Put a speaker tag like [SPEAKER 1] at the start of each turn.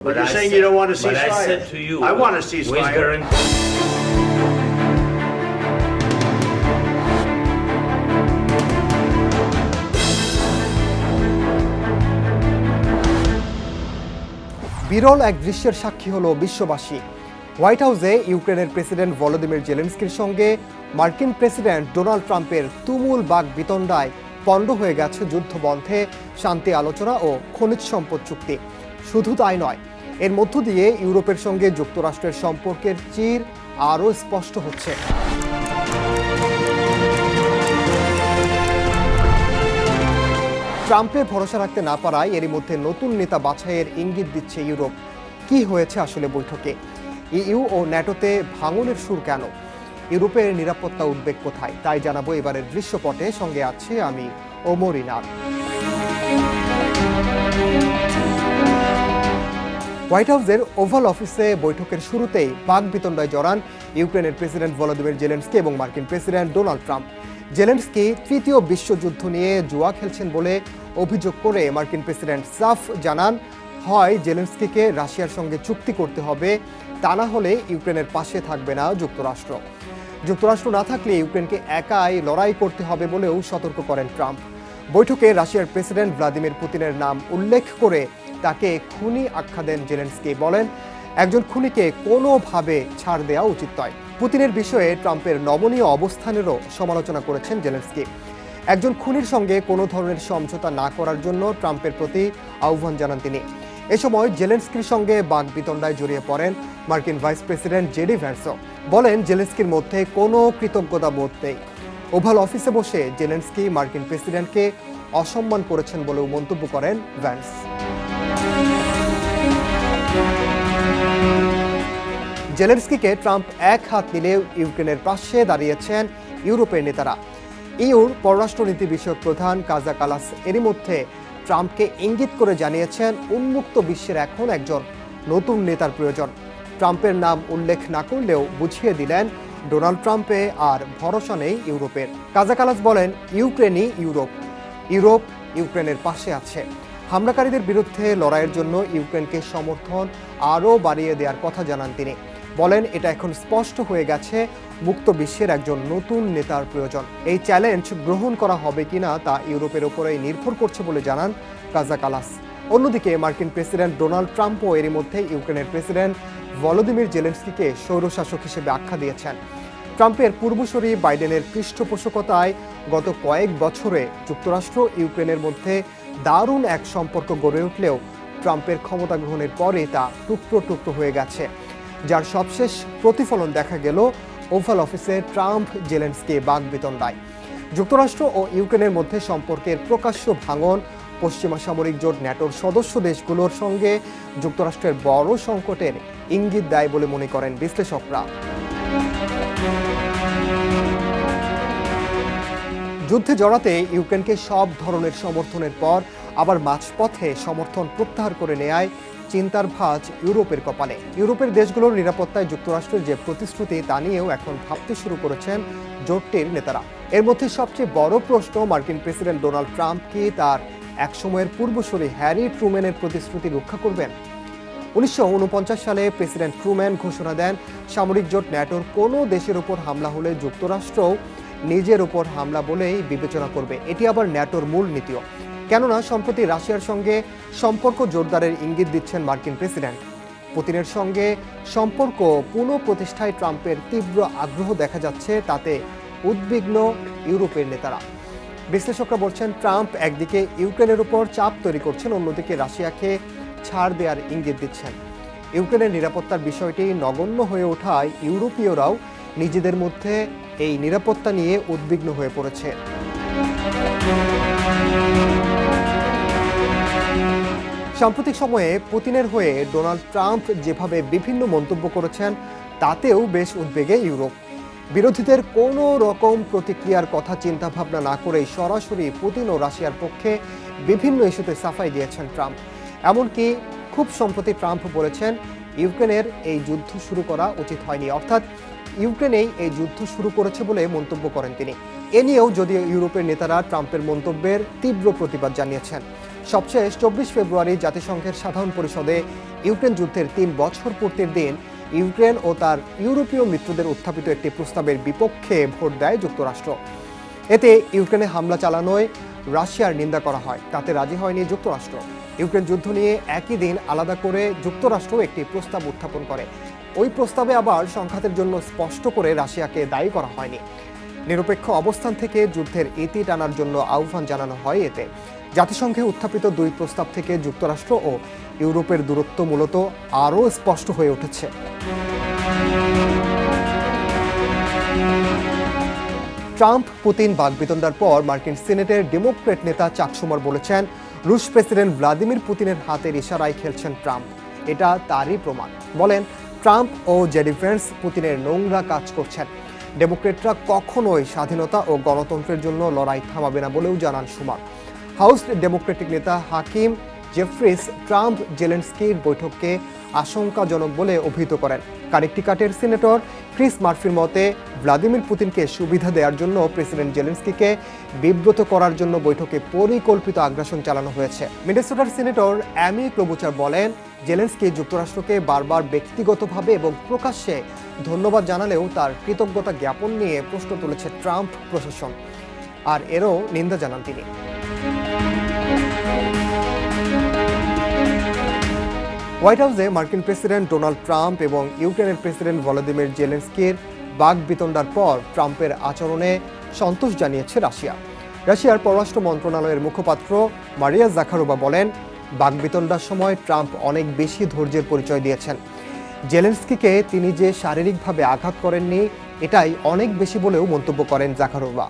[SPEAKER 1] But you're
[SPEAKER 2] I
[SPEAKER 1] saying
[SPEAKER 2] said-
[SPEAKER 1] you don't want to a
[SPEAKER 2] But I
[SPEAKER 1] ceasefire.
[SPEAKER 2] said to you,
[SPEAKER 1] I want
[SPEAKER 2] with
[SPEAKER 1] ceasefire.
[SPEAKER 3] বিরল এক দৃশ্যের সাক্ষী হলো বিশ্ববাসী white হাউসে ইউক্রেনের প্রেসিডেন্ট ভলোদিমির জেলেন্সকির সঙ্গে মার্কিন প্রেসিডেন্ট ডোনাল্ড ট্রাম্পের তুমুল বাক বিতণ্ডায় পণ্ড হয়ে গেছে যুদ্ধ বন্ধে শান্তি আলোচনা ও খনিজ সম্পদ চুক্তি শুধু তাই নয় এর মধ্য দিয়ে ইউরোপের সঙ্গে যুক্তরাষ্ট্রের সম্পর্কের চির আরও স্পষ্ট হচ্ছে। ট্রাম্পে ভরসা রাখতে না পারায় এরই মধ্যে নতুন নেতা বাছাইয়ের ইঙ্গিত দিচ্ছে ইউরোপ। কি হয়েছে আসলে বৈঠকে? ইইউ ও ন্যাটোতে ভাঙনের সুর কেন? ইউরোপের নিরাপত্তা উদ্বেগ কোথায়? তাই জানাব এবারের দৃশ্যপটে। সঙ্গে আছে আমি ওমর হোয়াইট হাউসের ওভাল অফিসে বৈঠকের শুরুতেই বাক বিতণ্ডায় জড়ান ইউক্রেনের প্রেসিডেন্ট ভলোদিমির জেলেন্সকি এবং মার্কিন প্রেসিডেন্ট ডোনাল্ড ট্রাম্প। জেলেন্সকি তৃতীয় বিশ্বযুদ্ধ নিয়ে জুয়া খেলছেন বলে অভিযোগ করে মার্কিন প্রেসিডেন্ট সাফ জানান, হয়, জেলেন্সকিকে রাশিয়ার সঙ্গে চুক্তি করতে হবে, তা না হলে ইউক্রেনের পাশে থাকবে না যুক্তরাষ্ট্র। যুক্তরাষ্ট্র না থাকলে ইউক্রেনকে একাই লড়াই করতে হবে বলেও সতর্ক করেন ট্রাম্প। বৈঠকে রাশিয়ার প্রেসিডেন্ট ভ্লাদিমির পুতিনের নাম উল্লেখ করে তাকে খুনি আখ্যা দেন জেলেন্সকি, বলেন, একজন খুনিকে কোনোভাবে ছাড় দেওয়া উচিত নয়। পুতিনের বিষয়ে ট্রাম্পের নমনীয় অবস্থানেরও সমালোচনা করেছেন জেলেন্সকি। একজন খুনির সঙ্গে কোনো ধরনের সমঝোতা না করার জন্য ট্রাম্পের প্রতি আহ্বান জানান তিনি। এ সময় জেলেন্সকির সঙ্গে বাক বিতণ্ডায় জড়িয়ে পড়েন মার্কিন ভাইস প্রেসিডেন্ট জেডি ভ্যান্সও বলেন, জেলেন্সকির মধ্যে কোনো কৃতজ্ঞতা বোধ নেই। ওভাল অফিসে বসে জেলেন্সকি মার্কিন প্রেসিডেন্টকে অসম্মান করেছেন বলেও মন্তব্য করেন ভ্যান্স। জেলেন্সকিকে ট্রাম্প এক হাত নিলেও ইউক্রেনের পাশে দাঁড়িয়েছেন ইউরোপের নেতারা। ইউর পররাষ্ট্রনীতি বিষয়ক প্রধান কাজা কালাস এরই মধ্যে ট্রাম্পকে ইঙ্গিত করে জানিয়েছেন, উন্মুক্ত বিশ্বের এখন একজন নতুন নেতার প্রয়োজন। ট্রাম্পের নাম উল্লেখ না করলেও বুঝিয়ে দিলেন, ডোনাল্ড ট্রাম্পে আর ভরসা নেই ইউরোপের। কাজাকালাস বলেন, ইউক্রেনই ইউরোপ। ইউরোপ ইউক্রেনের পাশে আছে। হামলাকারীদের বিরুদ্ধে লড়াইয়ের জন্য ইউক্রেনকে সমর্থন আরও বাড়িয়ে দেওয়ার কথা জানান তিনি। বলেন, এটা এখন স্পষ্ট হয়ে গেছে, মুক্ত বিশ্বের একজন নতুন নেতার প্রয়োজন। এই চ্যালেঞ্জ গ্রহণ করা হবে কিনা তা ইউরোপের ওপরেই নির্ভর করছে বলে জানান কাজাকালাস। অন্যদিকে, মার্কিন প্রেসিডেন্ট ডোনাল্ড ট্রাম্পও এরই মধ্যে ইউক্রেনের প্রেসিডেন্ট ভলোদিমির জেলেন্সকিকে স্বৈরশাসক হিসেবে আখ্যা দিয়েছেন। ট্রাম্পের পূর্বসূরি বাইডেনের পৃষ্ঠপোষকতায় গত কয়েক বছরে যুক্তরাষ্ট্র, ইউক্রেনের মধ্যে দারুণ এক সম্পর্ক গড়ে উঠলেও ট্রাম্পের ক্ষমতা গ্রহণের পরে তা টুকরো টুকরো হয়ে গেছে। যার সবশেষ প্রতিফলন দেখা গেল ওভাল অফিসে ট্রাম্প, জেলেন্সকে বাগ বিতণ্ডায় যুক্তরাষ্ট্র ও ইউক্রেনের মধ্যে সম্পর্কের প্রকাশ্য ভাঙন, পশ্চিমা সামরিক জোট ন্যাটোর সদস্য দেশগুলোর সঙ্গে যুক্তরাষ্ট্রের বড় সংকটের ইঙ্গিত দেয় বলে মনে করেন বিশ্লেষকরা। যুদ্ধে জড়াতে ইউক্রেনকে সব ধরনের সমর্থনের পর আবার মাঝপথে সমর্থন প্রত্যাহার করে নেয় চিন্তার ভাঁজ ইউরোপের কপালে। ইউরোপের দেশগুলোর নিরাপত্তায় যুক্তরাষ্ট্রের যে প্রতিশ্রুতি তা নিয়েও এখন ভাবতে শুরু করেছেন জোটটির নেতারা। এর মধ্যে সবচেয়ে বড় প্রশ্ন মার্কিন প্রেসিডেন্ট ডোনাল্ড ট্রাম্প কি তার একসময়ের পূর্বসূরি হ্যারি ট্রুম্যানের প্রতিশ্রুতি রক্ষা করবেন? উনিশশো উনপঞ্চাশ সালে প্রেসিডেন্ট ট্রুম্যান ঘোষণা দেন, সামরিক জোট ন্যাটোর কোনো দেশের উপর হামলা হলে যুক্তরাষ্ট্রও নিজের উপর হামলা বলেই বিবেচনা করবে। এটি আবার ন্যাটোর মূল নীতিও। কেননা, সম্প্রতি রাশিয়ার সঙ্গে সম্পর্ক জোরদারের ইঙ্গিত দিচ্ছেন মার্কিন প্রেসিডেন্ট। পুতিনের সঙ্গে সম্পর্ক পুনঃপ্রতিষ্ঠায় ট্রাম্পের তীব্র আগ্রহ দেখা যাচ্ছে, তাতে উদ্বিগ্ন ইউরোপের নেতারা। বিশ্লেষকরা বলছেন, ট্রাম্প একদিকে ইউক্রেনের উপর চাপ তৈরি করছেন, অন্যদিকে রাশিয়াকে ছাড় দেওয়ার ইঙ্গিত দিচ্ছেন। ইউক্রেনের নিরাপত্তার বিষয়টি নগণ্য হয়ে ওঠায় ইউরোপীয়রাও নিজেদের মধ্যে এই নিরাপত্তা নিয়ে উদ্বিগ্ন হয়ে পড়েছে। সাম্প্রতিক সময়ে পুতিনের হয়ে ডোনাল্ড ট্রাম্প যেভাবে বিভিন্ন মন্তব্য করেছেন, তাতেও বেশ উদ্বেগে ইউরোপ। বিরোধীদের কোনো রকম প্রতিক্রিয়ার কথা চিন্তাভাবনা না করেই সরাসরি পুতিন ও রাশিয়ার পক্ষে বিভিন্ন ইস্যুতে সাফাই দিয়েছেন ট্রাম্প। এমনকি খুব সম্প্রতি ট্রাম্প বলেছেন ইউক্রেনের এই যুদ্ধ শুরু করা উচিত হয়নি। অর্থাৎ ইউক্রেনেই এই যুদ্ধ শুরু করেছে বলে মন্তব্য করেন তিনি। এ নিয়েও যদিও ইউরোপের নেতারা ট্রাম্পের মন্তব্যের তীব্র প্রতিবাদ জানিয়েছেন। সবশেষ চব্বিশ ফেব্রুয়ারি জাতিসংঘের সাধারণ পরিষদে ইউক্রেন যুদ্ধের তিন বছর পূর্তির দিন ইউক্রেন ও তার ইউরোপীয় মিত্রদের উত্থাপিত একটি প্রস্তাবের বিপক্ষে ভোট দেয় যুক্তরাষ্ট্র। এতে ইউক্রেনে হামলা চালানোয় রাশিয়ার নিন্দা করা হয়। তাতে রাজি হয়নি যুক্তরাষ্ট্র। ইউক্রেন যুদ্ধ নিয়ে একই দিন আলাদা করে যুক্তরাষ্ট্র একটি প্রস্তাব উত্থাপন করে। ওই প্রস্তাবে আবার সংঘাতের জন্য স্পষ্ট করে রাশিয়াকে দায়ী করা হয়নি। নিরপেক্ষ অবস্থান থেকে যুদ্ধের ইতি টানার জন্য আহ্বান জানানো হয় এতে। জাতিসংঘে উত্থাপিত দুই প্রস্তাব থেকে যুক্তরাষ্ট্র ও ইউরোপের দূরত্ব মূলত আরও স্পষ্ট হয়ে উঠেছে। ট্রাম্প, পুতিন বাগবিতণ্ডার পর মার্কিন সিনেটের ডেমোক্রেট নেতা চাক সুমার বলেছেন, রুশ প্রেসিডেন্ট ভ্লাদিমির পুতিনের হাতের ইশারায় খেলছেন ট্রাম্প। এটা তারই প্রমাণ। বলেন, ট্রাম্প ও জেডি ভেন্স পুতিনের নোংরা কাজ করছেন। ডেমোক্রেটরা কখনোই স্বাধীনতা ও গণতন্ত্রের জন্য লড়াই থামাবে না বলেও জানান সুমার হাউস ডেমোক্রেটিক নেতা হাকিম জেফ্রিস ট্রাম্প জেলেন্সকির বৈঠককে আশঙ্কাজনক বলে অভিহিত করেন। কানেকটিকাটের সিনেটর ক্রিস মার্ফির মতে, ভ্লাদিমির পুতিনকে সুবিধা দেওয়ার জন্য প্রেসিডেন্ট জেলেন্সকিকে বিব্রত করার জন্য বৈঠকে পরিকল্পিত আগ্রাসন চালানো হয়েছে। মিনেসোটার সিনেটর অ্যামি ক্লোবুচার বলেন, জেলেন্সকি যুক্তরাষ্ট্রকে বারবার ব্যক্তিগতভাবে এবং প্রকাশ্যে ধন্যবাদ জানালেও তার কৃতজ্ঞতা জ্ঞাপন নিয়ে প্রশ্ন তুলেছে ট্রাম্প প্রশাসন। আর এরও নিন্দা জানান তিনি। হোয়াইট হাউসে মার্কিন প্রেসিডেন্ট ডোনাল্ড ট্রাম্প এবং ইউক্রেনের প্রেসিডেন্ট ভলোদিমির জেলেন্সকির বাগ বিতণ্ডার পর ট্রাম্পের আচরণে সন্তোষ জানিয়েছে রাশিয়া। রাশিয়ার পররাষ্ট্র মন্ত্রণালয়ের মুখপাত্র মারিয়া জাখারোবা বলেন বাগবিতণ্ডার সময় ট্রাম্প অনেক বেশি ধৈর্যের পরিচয় দিয়েছেন। জেলেন্সকিকে তিনি যে শারীরিকভাবে আঘাত করেননি, এটাই অনেক বেশি বলেও মন্তব্য করেন জাখারোবা